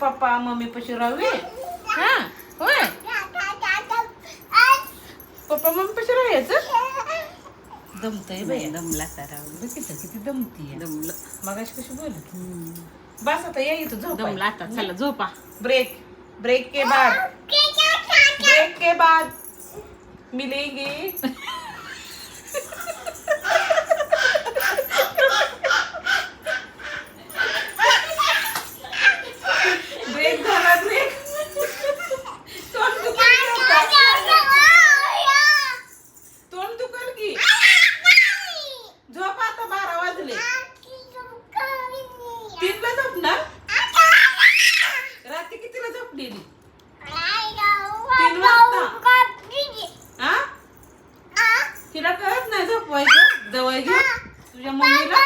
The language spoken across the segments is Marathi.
पप्पा मम्मी पशी राहावे हा होय पप्पा मम्मी पशी राहायचं दमतय बाई दमला सारा बघितलं किती दमती दमलं. मगाशी कशी बोल बस आता या इथं झोप दमला आता चला झोपा. ब्रेक ब्रेक के बाद. ब्रेक के बाद. मिलेंगे ब्रेक झाला ब्रेक तोंड दुखल की आता? तोंड दुखल की झोप आता बारा वाजले तीनला झोपणार रात्री कितीला झोपलेली हा तिला कळत नाही झोपवायचं जवळ घेऊ तुझ्या मम्मीला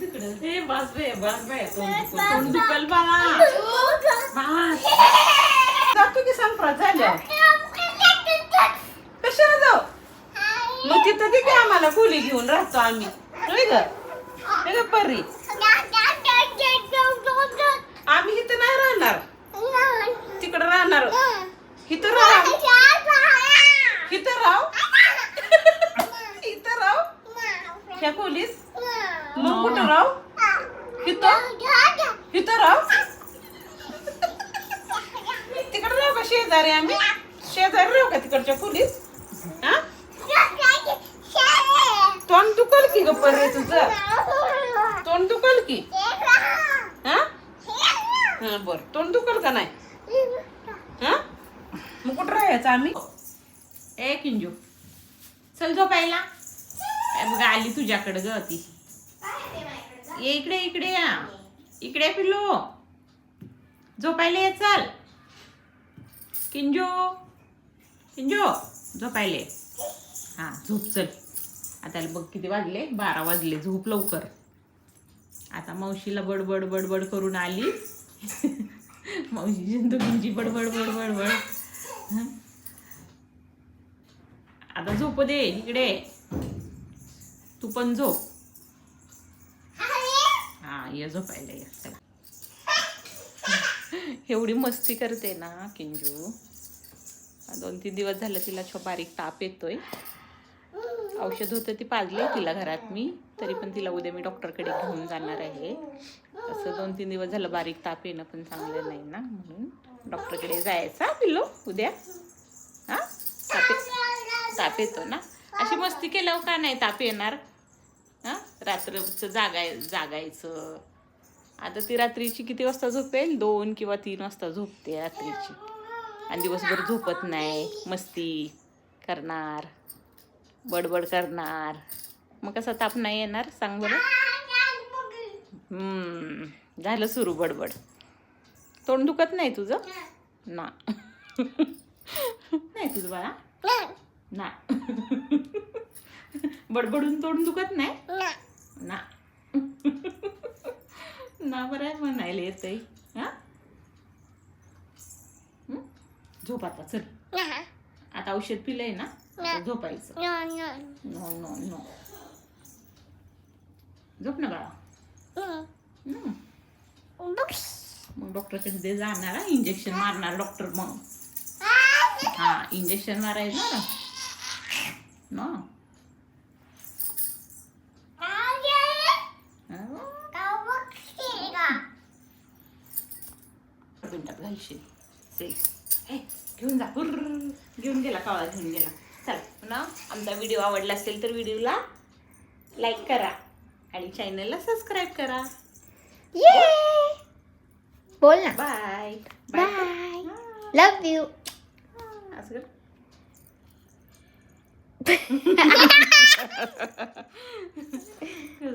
तिकडं हे बस बे बस बे तोंड दुखल. बाळा. जातो की संप्रात झाल्यावर कशाला जाऊ? मग तिथं की आम्हाला खोली घेऊन राहतो आम्ही. होय ग? परी. आम्ही इथं नाही राहणार. तिकडं राहणार. इथं राह. इथं राव इथं राव ह्या खोलीत. मग कुठं राव इथं इथं राव तिकडं राहू का शेजारी आम्ही? शेजारी राहू का तिकडच्या खोलीत? हा? तोंड दुखल की ग परे तुझं? तोंड दुखल की? हा? हा बर. तोंड दुखल का नाही? हा? मग कुठं राहायचं आम्ही? ए किंजू. चल झोपायला. ए, बघ आली तुझ्याकडे ग ती. ये इकडे इकडे या. इकडे पिल्लू. झोपायला ये चल. किंजो. किंजो झोपायले हां हा झोप चल. आता बघ किती वाजले. बारा वाजले. झोप लवकर. आता मावशीला बडबड बडबड करून आली. मावशी दोघींची बडबड बडबड बड. आता झोप दे इकडे. तू पण झोप. ये झोपायला ये. चला. एवढी मस्ती करते ना किंजू. दोन तीन दिवस झालं तिला छो बारीक ताप येतोय. औषध होतं ती पाजले तिला घरात मी तरी पण तिला उद्या मी डॉक्टरकडे घेऊन जाणार आहे. असं दोन तीन दिवस झालं बारीक ताप येणं पण चांगलं नाही ना म्हणून डॉक्टरकडे जायचा पिल्लो उद्या. हा? ताप ये- ताप येतो ना? अशी मस्ती केल्यावर का नाही ताप येणार? रात्रचं जागाय जागायचं. आता ती रात्रीची किती वाजता झोपेल? दोन किंवा तीन वाजता झोपते रात्रीची. आणि दिवसभर झोपत नाही. मस्ती करणार. बडबड करणार. मग कसा ताप नाही येणार? सांग बरं. झालं सुरू बडबड. तोंड दुखत नाही तुझं? ना. नाही तुझं बाळा? ना. बडबडून तोंड दुखत नाही ना ना बरं आहे म्हणायला येतंय. हा? हं? झोप आता चल. आता औषध पिलंय ना? झोपायचं नो नो नो झोप ना बाळा. मग डॉक्टरकडे जाणार इंजेक्शन मारणार डॉक्टर मग. हा इंजेक्शन मारायचं ना ना मिनिटात घालशील. ते हे, घेऊन जा. हुर्र. घेऊन गेला कावळा घेऊन गेला. चला पुन्हा आमचा व्हिडिओ आवडला असेल तर व्हिडिओला लाईक करा आणि चॅनलला सबस्क्राईब करा. बोल ना. बाय. बाय. लव यू असं कर.